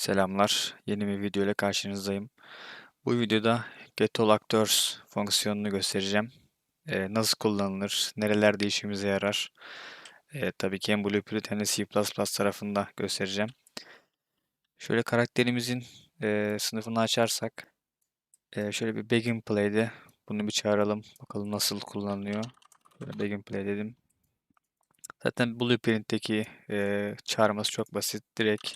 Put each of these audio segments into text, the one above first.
Selamlar. Yeni bir video ile karşınızdayım. Bu videoda getAllActors fonksiyonunu göstereceğim. Ee, nasıl kullanılır, nerelerde işimize yarar. Ee, tabii ki hem Blueprint hem de C++ tarafında göstereceğim. Şöyle karakterimizin e, sınıfını açarsak, e, şöyle bir begin play'de bunu bir çağıralım. Bakalım nasıl kullanılıyor. Şöyle begin play dedim. Zaten Blueprint'teki e, çağırması çok basit. Direkt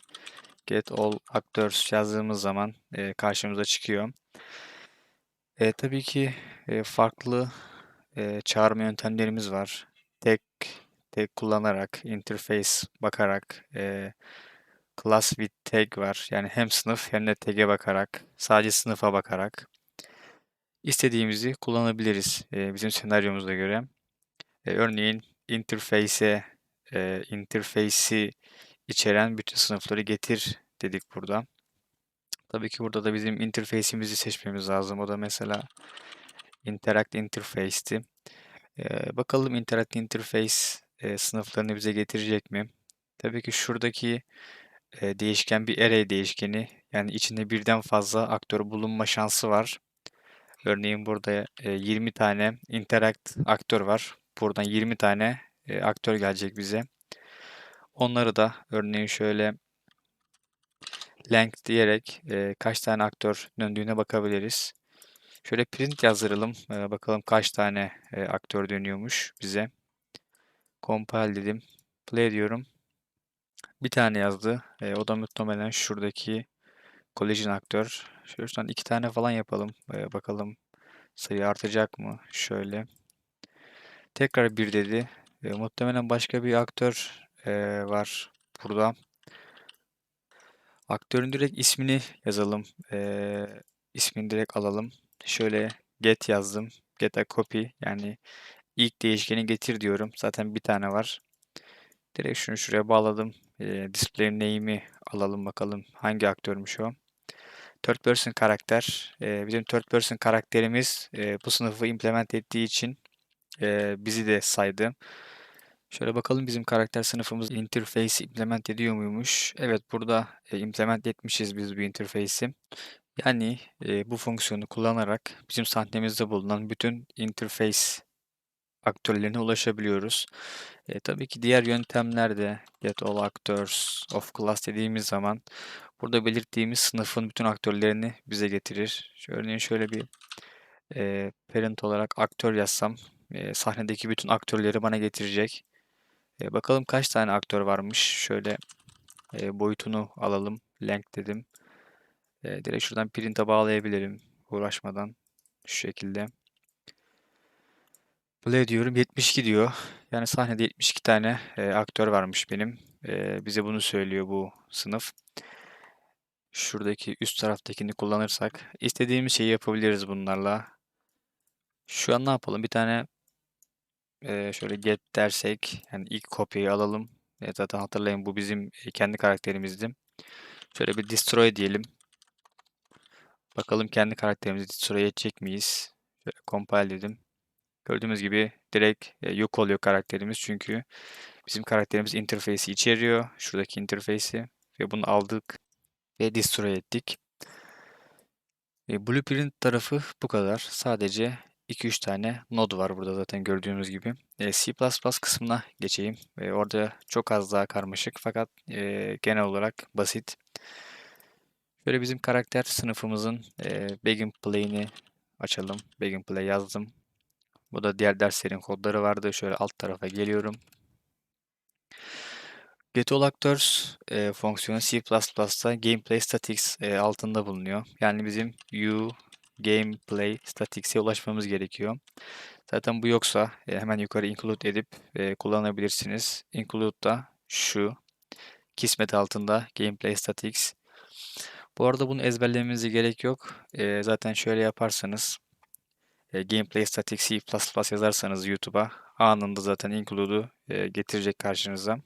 get all actors yazdığımız zaman e, karşımıza çıkıyor. E, tabii ki e, farklı e, çağırma yöntemlerimiz var. Tek tek kullanarak, interface bakarak, e, class with tag var. Yani hem sınıf hem de tag'e bakarak, sadece sınıfa bakarak istediğimizi kullanabiliriz e, bizim senaryomuzda göre. E, örneğin interface'e e, interface'i içeren bütün sınıfları getir dedik burada. Tabii ki burada da bizim interface'imizi seçmemiz lazım. O da mesela Interact Interface'ti. Ee, bakalım Interact Interface e, sınıflarını bize getirecek mi? Tabii ki şuradaki e, değişken bir array değişkeni. Yani içinde birden fazla aktör bulunma şansı var. Örneğin burada e, 20 tane Interact aktör var. Buradan 20 tane e, aktör gelecek bize. Onları da örneğin şöyle length diyerek e, kaç tane aktör döndüğüne bakabiliriz. Şöyle print yazdıralım. E, bakalım kaç tane e, aktör dönüyormuş bize. Compile dedim. Play diyorum. Bir tane yazdı. E, o da muhtemelen şuradaki collision aktör. Şuradan iki tane falan yapalım. E, bakalım sayı artacak mı? Şöyle. Tekrar bir dedi. E, muhtemelen başka bir aktör e, var burada. Aktörün direkt ismini yazalım. E, ismini direkt alalım. Şöyle get yazdım. Get a copy yani ilk değişkeni getir diyorum. Zaten bir tane var. Direkt şunu şuraya bağladım. E, display name'i alalım bakalım hangi aktörmüş o. Third person karakter. E, bizim third person karakterimiz e, bu sınıfı implement ettiği için e, bizi de saydı. Şöyle bakalım bizim karakter sınıfımız interface implement ediyor muymuş? Evet burada e, implement etmişiz biz bu interface'i. Yani e, bu fonksiyonu kullanarak bizim sahnemizde bulunan bütün interface aktörlerine ulaşabiliyoruz. E, tabii ki diğer yöntemlerde get all actors of class dediğimiz zaman burada belirttiğimiz sınıfın bütün aktörlerini bize getirir. Örneğin şöyle bir e, parent olarak aktör yazsam e, sahnedeki bütün aktörleri bana getirecek. E, bakalım kaç tane aktör varmış. Şöyle e, boyutunu alalım. Length dedim. E, direkt şuradan print'e bağlayabilirim uğraşmadan. Şu şekilde. Play diyorum 72 diyor. Yani sahnede 72 tane e, aktör varmış benim. E, bize bunu söylüyor bu sınıf. Şuradaki üst taraftakini kullanırsak istediğimiz şeyi yapabiliriz bunlarla. Şu an ne yapalım? Bir tane e, şöyle get dersek yani ilk kopyayı alalım. E, zaten hatırlayın bu bizim kendi karakterimizdi. Şöyle bir destroy diyelim. Bakalım kendi karakterimizi destroy edecek miyiz? Şöyle compile dedim. Gördüğümüz gibi direkt yok oluyor karakterimiz çünkü bizim karakterimiz interface'i içeriyor. Şuradaki interface'i ve bunu aldık ve destroy ettik. E, Blueprint tarafı bu kadar. Sadece 2-3 tane node var burada zaten gördüğünüz gibi. E, C++ kısmına geçeyim. E, orada çok az daha karmaşık fakat e, genel olarak basit. Şöyle bizim karakter sınıfımızın begin play'ini açalım. Begin play yazdım. Bu da diğer derslerin kodları vardı. Şöyle alt tarafa geliyorum. GetAllActors e, fonksiyonu C++'da gameplay statics e, altında bulunuyor. Yani bizim u gameplay statics'e ulaşmamız gerekiyor. Zaten bu yoksa e, hemen yukarı include edip e, kullanabilirsiniz. Include da şu kismet altında gameplay statics. Bu arada bunu ezberlemenize gerek yok. E, zaten şöyle yaparsanız gameplay statics C++ yazarsanız YouTube'a anında zaten include'u getirecek karşınıza.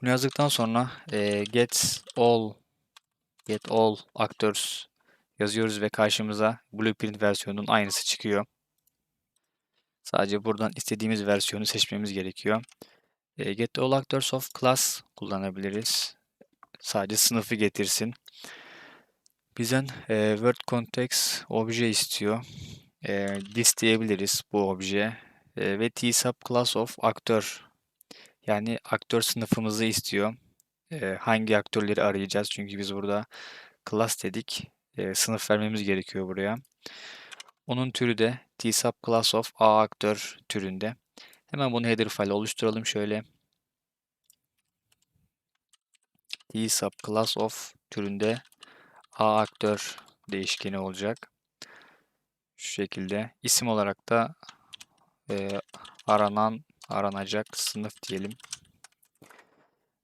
Bunu yazdıktan sonra get all get all actors yazıyoruz ve karşımıza Blueprint versiyonunun aynısı çıkıyor. Sadece buradan istediğimiz versiyonu seçmemiz gerekiyor. E, get all actors of class kullanabiliriz. Sadece sınıfı getirsin. Bizden e, word context obje istiyor. E, this diyebiliriz bu objeye. E, ve tsub class of aktör yani aktör sınıfımızı istiyor. E, hangi aktörleri arayacağız? Çünkü biz burada class dedik. E, sınıf vermemiz gerekiyor buraya. Onun türü de tsub class of a aktör türünde. Hemen bunu header file oluşturalım şöyle. tsub class of türünde a aktör değişkeni olacak. Şu şekilde isim olarak da e, aranan aranacak sınıf diyelim.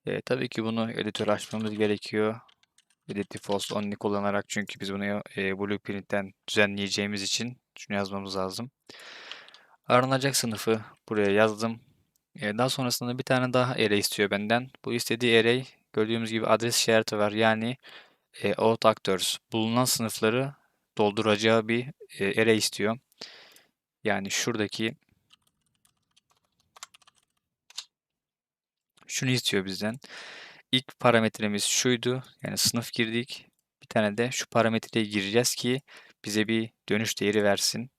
E, tabii ki bunu editör açmamız gerekiyor. Edit defaults only kullanarak çünkü biz bunu e, blueprint'ten düzenleyeceğimiz için şunu yazmamız lazım. Aranacak sınıfı buraya yazdım. E, daha sonrasında bir tane daha array istiyor benden. Bu istediği array gördüğümüz gibi adres işareti var. Yani e, out actors bulunan sınıfları dolduracağı bir e, array istiyor. Yani şuradaki şunu istiyor bizden. İlk parametremiz şuydu. Yani sınıf girdik. Bir tane de şu parametreyi gireceğiz ki bize bir dönüş değeri versin.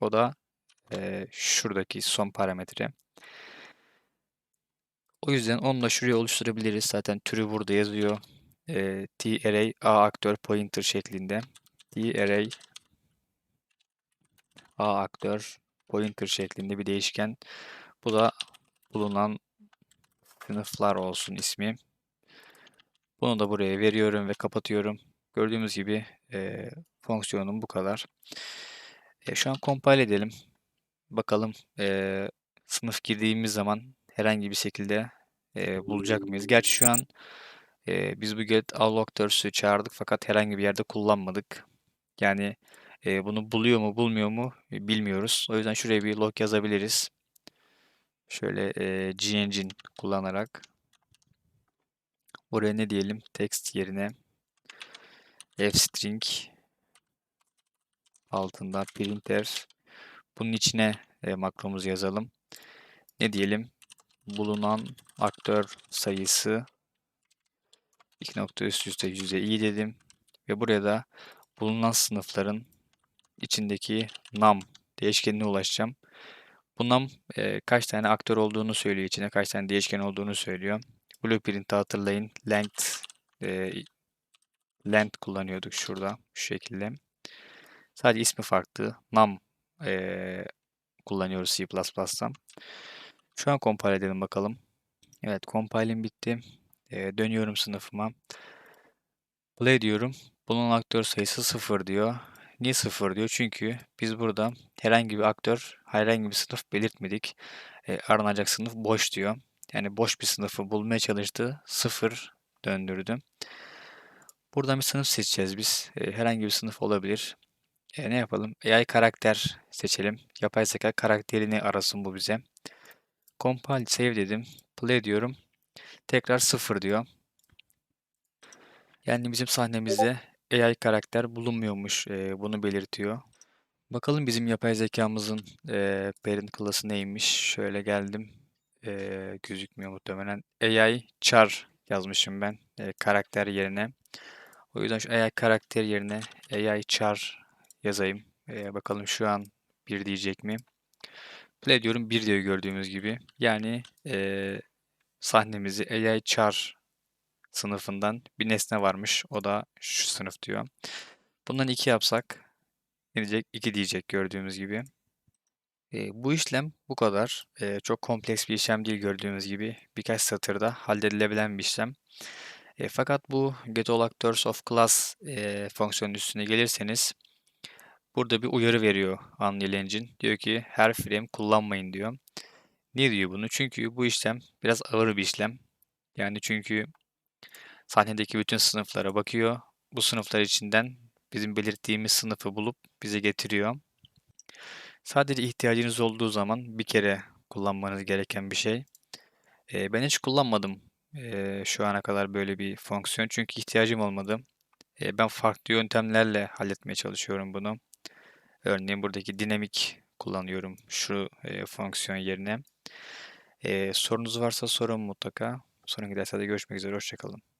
O da e, şuradaki son parametre. O yüzden onu da şuraya oluşturabiliriz. Zaten türü burada yazıyor. E, t-array a aktör pointer şeklinde. t-array a aktör pointer şeklinde bir değişken. Bu da bulunan sınıflar olsun ismi. Bunu da buraya veriyorum ve kapatıyorum. Gördüğümüz gibi e, fonksiyonum bu kadar. E, şu an compile edelim. Bakalım e, sınıf girdiğimiz zaman herhangi bir şekilde e, bulacak mıyız? Gerçi şu an e, biz bu get allocatörs'ü çağırdık fakat herhangi bir yerde kullanmadık. Yani e, bunu buluyor mu bulmuyor mu e, bilmiyoruz. O yüzden şuraya bir log yazabiliriz. Şöyle e, gengine kullanarak Buraya ne diyelim? Text yerine fstring altında printer bunun içine e, makromuzu yazalım. Ne diyelim? Bulunan aktör sayısı 2 nokta yüze iyi dedim. Ve buraya da bulunan sınıfların içindeki num değişkenine ulaşacağım. Bu num e, kaç tane aktör olduğunu söylüyor içine, kaç tane değişken olduğunu söylüyor. Blueprint'i hatırlayın. Length e, length kullanıyorduk şurada şu şekilde. Sadece ismi farklı. Num e, kullanıyoruz C++'dan. Şu an compile edelim bakalım. Evet compile'im bitti. E, dönüyorum sınıfıma. Play diyorum. Bunun aktör sayısı 0 diyor. Niye 0 diyor? Çünkü biz burada herhangi bir aktör, herhangi bir sınıf belirtmedik. E, aranacak sınıf boş diyor. Yani boş bir sınıfı bulmaya çalıştı. 0 döndürdü. Buradan bir sınıf seçeceğiz biz. E, herhangi bir sınıf olabilir. E, ne yapalım? AI karakter seçelim. Yapay zeka karakterini arasın bu bize. Compile save dedim. Play diyorum. Tekrar 0 diyor. Yani bizim sahnemizde AI karakter bulunmuyormuş. E, bunu belirtiyor. Bakalım bizim yapay zekamızın e, parent class'ı neymiş? Şöyle geldim. E, gözükmüyor muhtemelen. AI char yazmışım ben e, karakter yerine. O yüzden şu AI karakter yerine AI char yazayım. E, bakalım şu an bir diyecek mi? Play diyorum bir diyor gördüğümüz gibi. Yani e, sahnemizi AI char sınıfından bir nesne varmış. O da şu sınıf diyor. Bundan iki yapsak ne diyecek? 2 diyecek gördüğümüz gibi. E, bu işlem bu kadar. E, çok kompleks bir işlem değil gördüğümüz gibi. Birkaç satırda halledilebilen bir işlem. E, fakat bu getAllActors of class e, fonksiyonun üstüne gelirseniz burada bir uyarı veriyor Unreal Engine. Diyor ki her frame kullanmayın diyor. Niye diyor bunu? Çünkü bu işlem biraz ağır bir işlem. Yani çünkü sahnedeki bütün sınıflara bakıyor. Bu sınıflar içinden bizim belirttiğimiz sınıfı bulup bize getiriyor. Sadece ihtiyacınız olduğu zaman bir kere kullanmanız gereken bir şey. Ee, ben hiç kullanmadım ee, şu ana kadar böyle bir fonksiyon çünkü ihtiyacım olmadı. Ee, ben farklı yöntemlerle halletmeye çalışıyorum bunu. Örneğin buradaki dinamik kullanıyorum şu e, fonksiyon yerine. Sorunuz varsa sorun mutlaka. Sonra giderse de görüşmek üzere. Hoşçakalın.